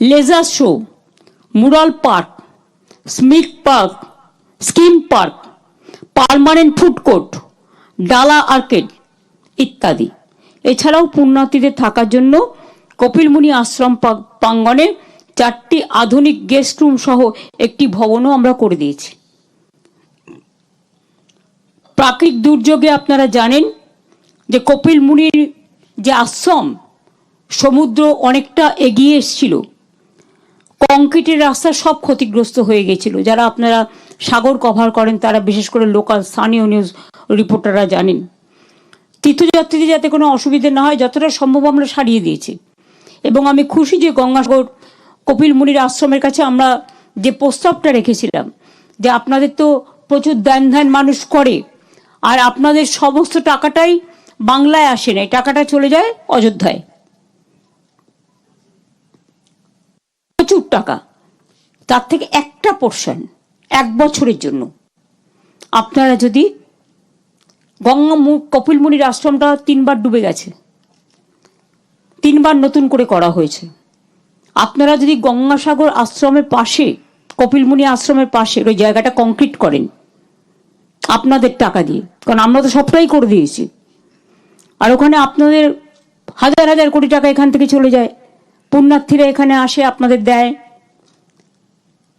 Laser show mural park স্মিক park scheme park permanent food court ডালা arcade ইত্যাদি। এছাড়াও পুণ্যার্থীদের থাকার জন্য কপিলমুনি আশ্রম প্রাঙ্গণে চারটি আধুনিক গেস্ট রুম সহ একটি ভবনও আমরা করে দিয়েছি। প্রাকৃতিক দুর্যোগে আপনারা জানেন যে কপিলমুনির যে আশ্রম, সমুদ্র অনেকটা এগিয়ে এসছিল। কংক্রিটের রাস্তা সব ক্ষতিগ্রস্ত হয়ে গেছিল। যারা আপনারা সাগর কভার করেন, তারা বিশেষ করে লোকাল স্থানীয় নিউজ রিপোর্টাররা জানেন। তীর্থযাত্রীদের যাতে কোনো অসুবিধে না হয়, যতটা সম্ভব আমরা সারিয়ে দিয়েছি। এবং আমি খুশি যে গঙ্গাসাগর, কপিল মুনির আশ্রমের কাছে আমরা যে প্রস্তাবটা রেখেছিলাম, যে আপনাদের তো প্রচুর দান ধ্যান মানুষ করে, আর আপনাদের সমস্ত টাকাটাই বাংলায় আসে না। টাকাটা চলে যায় অযোধ্যায়। প্রচুর টাকা। তার থেকে একটা পোর্শন এক বছরের জন্য। আপনারা যদি গঙ্গা মু- কপিল আশ্রমটা তিনবার ডুবে গেছে। তিনবার নতুন করে করা হয়েছে। আপনারা যদি গঙ্গাসাগর আশ্রমের পাশে কপিলমুনি আশ্রমের পাশে ওই জায়গাটা কংক্রিট করেন, আপনাদের টাকা দিয়ে। কারণ আমরা তো সবটাই করে দিয়েছি। আর ওখানে আপনাদের হাজার হাজার কোটি টাকা এখান থেকে চলে যায়। পুণ্যার্থীরা এখানে আসে, আপনাদের দেয়।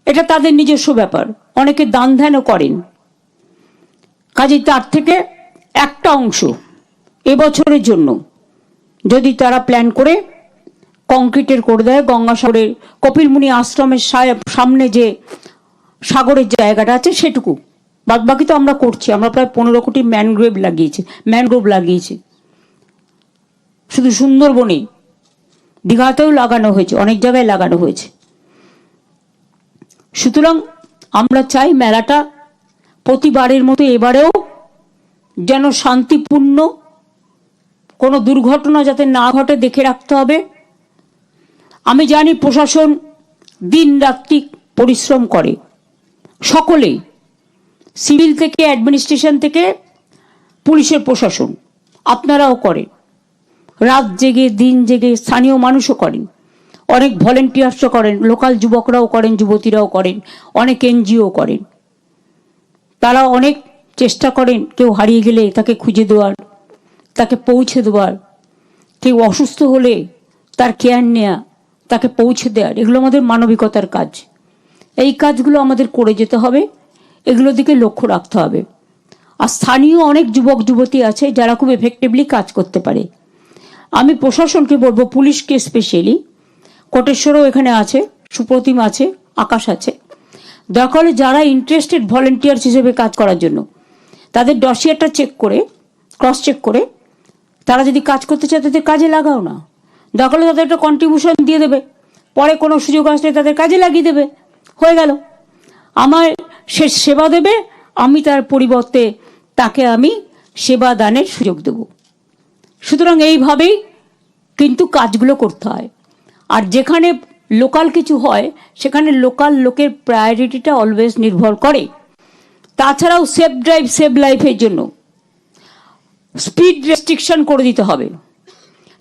এটা তাদের নিজস্ব ব্যাপার। অনেকে দান ধ্যানও করেন। কাজেই তার থেকে একটা অংশ এবছরের জন্য যদি তারা প্ল্যান করে কংক্রিটের করে দেয়, গঙ্গাসাগরের কপিলমুনি আশ্রমের সামনে যে সাগরের জায়গাটা আছে সেটুকু। বাদ বাকি তো আমরা করছি। আমরা প্রায় পনেরো কোটি ম্যানগ্রোভ লাগিয়েছি ম্যানগ্রোভ লাগিয়েছি। শুধু সুন্দরবনে দীঘাতেও লাগানো হয়েছে, অনেক জায়গায় লাগানো হয়েছে। সুতরাং আমরা চাই মেলাটা প্রতিবারের মতো এবারেও যেন শান্তিপূর্ণ, কোনো দুর্ঘটনা যাতে না ঘটে দেখে রাখতে হবে। আমি জানি প্রশাসন দিন রাত্রি পরিশ্রম করে। সকলেই, সিভিল থেকে, অ্যাডমিনিস্ট্রেশন থেকে, পুলিশের প্রশাসন, আপনারাও করেন। রাত জেগে, দিন জেগে স্থানীয় মানুষও করেন। অনেক ভলেন্টিয়ার্সও করেন, লোকাল যুবকরাও করেন, যুবতীরাও করেন, অনেক এনজিও করেন। তারা অনেক চেষ্টা করেন কেউ হারিয়ে গেলে তাকে খুঁজে দেওয়ার, তাকে পৌঁছে দেওয়ার। কেউ অসুস্থ হলে তার কেয়ার নেয়া, তাকে পৌঁছে দেওয়ার। এগুলো আমাদের মানবিকতার কাজ। এই কাজগুলো আমাদের করে যেতে হবে এগুলোর দিকে লক্ষ্য রাখতে হবে। আর স্থানীয় অনেক যুবক, যুবতী আছে যারা খুব এফেক্টিভলি কাজ করতে পারে। আমি প্রশাসনকে বলব পুলিশকে স্পেশালি। কোটেশ্বরও এখানে আছে, সুপ্রতিম আছে, আকাশ আছে। দরকার হলে যারা ইন্টারেস্টেড ভলেন্টিয়ার্স হিসেবে কাজ করার জন্য, তাদের ডসিয়ারটা চেক করে ক্রস চেক করে, তারা যদি কাজ করতে চায় তাদের কাজে লাগাও না। দরকার হলে তাদের একটা কন্ট্রিবিউশন দিয়ে দেবে। পরে কোনো সুযোগ আসলে তাদের কাজে লাগিয়ে দেবে। হয়ে গেল। আমার সে সেবা দেবে, আমি তার পরিবর্তে তাকে আমি সেবা দানের সুযোগ দেব। সুতরাং এইভাবেই কিন্তু কাজগুলো করতে হয়। আর যেখানে লোকাল কিছু হয়, সেখানে লোকাল লোকের প্রায়োরিটিটা অলওয়েজ নির্ভর করে। তাছাড়াও সেফ ড্রাইভ সেভ লাইফের জন্য স্পিড রেস্ট্রিকশন করে দিতে হবে।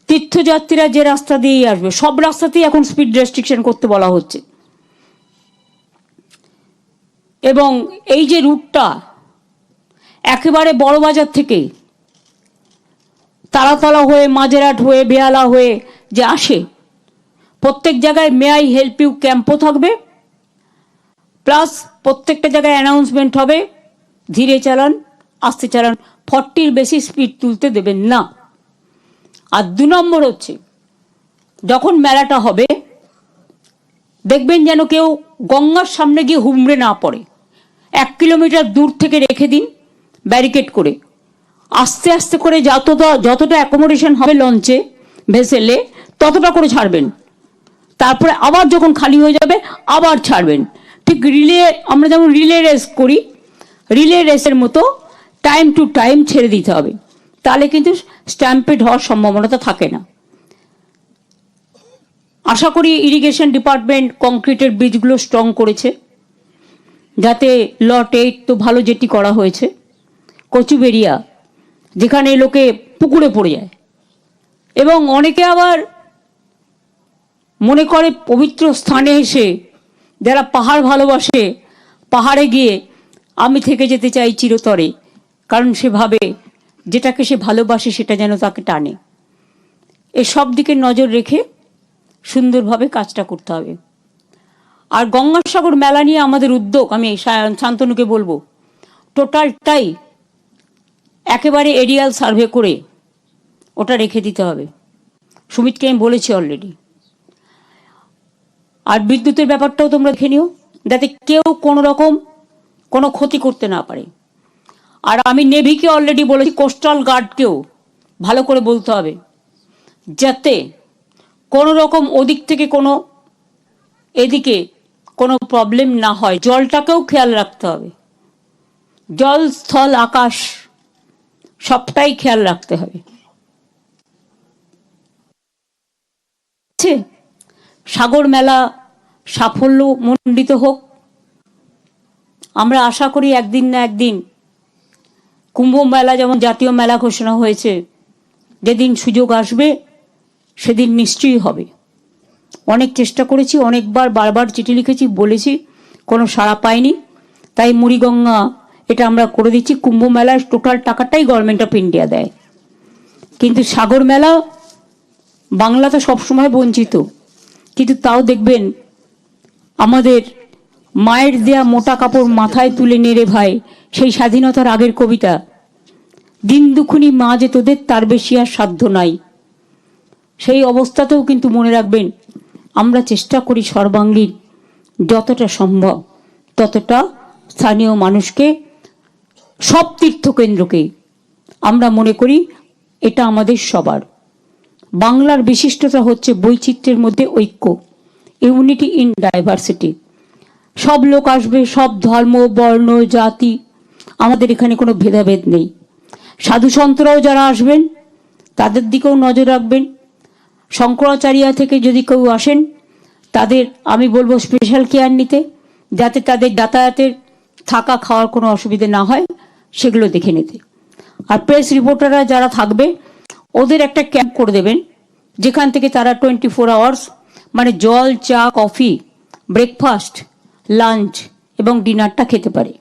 তীর্থযাত্রীরা যে রাস্তা দিয়েই আসবে, সব রাস্তাতেই এখন স্পিড রেস্ট্রিকশন করতে বলা হচ্ছে। এবং এই যে রুটটা একেবারে বড়বাজার থেকে তারাতলা হয়ে, মাঝেরহাট হয়ে, বেহালা হয়ে যে আসে, প্রত্যেক জায়গায় মে আই হেল্প ইউ ক্যাম্পও থাকবে প্লাস প্রত্যেকটা জায়গায় অ্যানাউন্সমেন্ট হবে, ধীরে চালান, আস্তে চালান ফর্টির বেশি স্পিড তুলতে দেবেন না। আর দু নম্বর হচ্ছে, যখন মেলাটা হবে, দেখবেন যেন কেউ গঙ্গার সামনে গিয়ে হুমড়ে না পড়ে। এক কিলোমিটার দূর থেকে রেখে দিন ব্যারিকেড করে। আস্তে আস্তে করে যতটা যতটা অ্যাকোমোডেশন হবে লঞ্চে ভেসেলে ততটা করে ছাড়বেন। তারপরে আবার যখন খালি হয়ে যাবে, আবার ছাড়বেন। ঠিক রিলে আমরা যেমন রিলে রেস করি রিলে রেসের মতো টাইম টু টাইম ছেড়ে দিতে হবে। তাহলে কিন্তু স্ট্যাম্পেড হওয়ার সম্ভাবনাটা থাকে না। আশা করি ইরিগেশন ডিপার্টমেন্ট কংক্রিটের ব্রিজগুলো স্ট্রং করেছে। যাতে লট এইট তো ভালো যেটি করা হয়েছে। কচুবেরিয়া যেখানে লোকে পুকুরে পড়ে যায়। এবং অনেকে আবার মনে করে পবিত্র স্থানে এসে যারা পাহাড় ভালোবাসে, পাহাড়ে গিয়ে আমি থেকে যেতে চাই চিরতরে, কারণ সে ভাবে যেটাকে সে ভালোবাসে সেটা যেন তাকে টানে। এসব দিকে নজর রেখে সুন্দরভাবে কাজটা করতে হবে। আর গঙ্গাসাগর মেলা নিয়ে আমাদের উদ্যোগ, আমি শান্তনুকে বলব, টোটালটাই একেবারে এরিয়াল সার্ভে করে ওটা রেখে দিতে হবে। সুমিতকে আমি বলেছি অলরেডি আর বিদ্যুতের ব্যাপারটাও তোমরা দেখে নিও, যাতে কেউ কোনো রকম কোনো ক্ষতি করতে না পারে। আর আমি নেভিকে অলরেডি বলেছি কোস্টাল গার্ডকেও ভালো করে বলতে হবে, যাতে কোনো রকম ওদিক থেকে কোনো এদিকে কোনো প্রবলেম না হয়। জলটাকেও খেয়াল রাখতে হবে। জল, স্থল, আকাশ সবটাই খেয়াল রাখতে হবে। সাগর মেলা সাফল্য মণ্ডিত হোক। আমরা আশা করি একদিন না একদিন কুম্ভ মেলা যেমন জাতীয় মেলা ঘোষণা হয়েছে, যেদিন সুযোগ আসবে সেদিন নিশ্চয়ই হবে। অনেক চেষ্টা করেছি, অনেকবার বারবার চিঠি লিখেছি, বলেছি, কোনো সাড়া পাইনি। তাই মুড়িগঙ্গা এটা আমরা করে দিচ্ছি। কুম্ভ মেলার টোটাল টাকাটাই গভর্নমেন্ট অফ ইন্ডিয়া দেয়। কিন্তু সাগর মেলা বাংলা তো সবসময় বঞ্চিত। কিন্তু তাও দেখবেন আমাদের মায়ের দেয়া মোটা কাপড় মাথায় তুলে নেড়ে ভাই, সেই স্বাধীনতার আগের কবিতা। দিন দুখুনি মা যে তোদের, তার বেশি আর সাধ্য নাই। সেই অবস্থাতেও কিন্তু মনে রাখবেন, আমরা চেষ্টা করি সর্বাঙ্গীন যতটা সম্ভব, ততটা স্থানীয় মানুষকে সব তীর্থকেন্দ্রকে আমরা মনে করি এটা আমাদের সবার। বাংলার বিশিষ্টতা হচ্ছে বৈচিত্র্যের মধ্যে ঐক্য, ইউনিটি ইন ডাইভার্সিটি। সব লোক আসবে, সব ধর্ম, বর্ণ, জাতি, আমাদের এখানে কোনো ভেদাভেদ নেই। সাধু সন্তরাও যারা আসবেন, তাদের দিকেও নজর রাখবেন। শঙ্করাচার্য থেকে যদি কেউ আসেন, তাদের, আমি বলব স্পেশাল কেয়ার নিতে, যাতে তাদের যাতায়াতের থাকা খাওয়ার কোনো অসুবিধে না হয়। সেগুলো দেখে নিতে। আর প্রেস রিপোর্টাররা যারা থাকবে, ওদের একটা ক্যাম্প করে দেবেন, যেখান থেকে তারা টোয়েন্টি ফোর আওয়ার্স মানে জল, চা কফি ব্রেকফাস্ট লাঞ্চ এবং ডিনারটা খেতে পারে।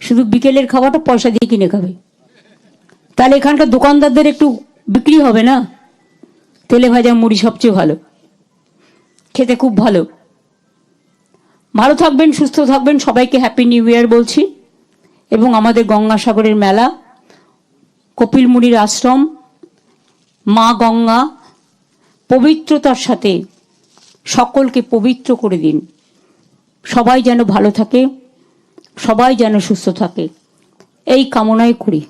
শুধু বিকেলের খাওয়াটা পয়সা দিয়ে কিনে খাবে। তাহলে এখানকার দোকানদারদের একটু বিক্রি হবে না? তেলে ভাজা মুড়ি সবচেয়ে ভালো। খেতে খুব ভালো। ভালো থাকবেন, সুস্থ থাকবেন, সবাইকে হ্যাপি নিউ ইয়ার বলছি। এবং আমাদের গঙ্গাসাগরের মেলা কপিল মুনির আশ্রম, মা গঙ্গা, পবিত্রতার সাথে সকলকে পবিত্র করে দিন। সবাই যেন ভালো থাকে, সবাই যেন সুস্থ থাকে। এই কামনাই করি।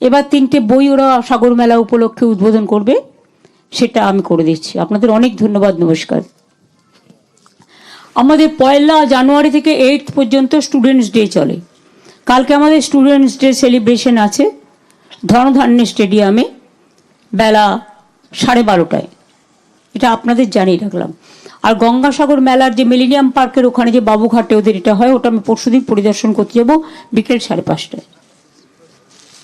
এবার তিনটে বই ওরা সাগর মেলা উপলক্ষে উদ্বোধন করবে, সেটা আমি করে দিচ্ছি। আপনাদের অনেক ধন্যবাদ, নমস্কার। আমাদের পয়লা জানুয়ারি থেকে এইট পর্যন্ত স্টুডেন্টস ডে চলে। কালকে আমাদের স্টুডেন্টস ডে সেলিব্রেশন আছে ধনধান্য স্টেডিয়ামে বেলা সাড়ে বারোটায়। এটা আপনাদের জানিয়ে রাখলাম। আর গঙ্গাসাগর মেলার যে মিলিনিয়াম পার্কের ওখানে যে বাবুঘাটে ওদের এটা হয়, ওটা আমি পরশুদিন পরিদর্শন করতে যাব বিকেল সাড়ে পাঁচটায়।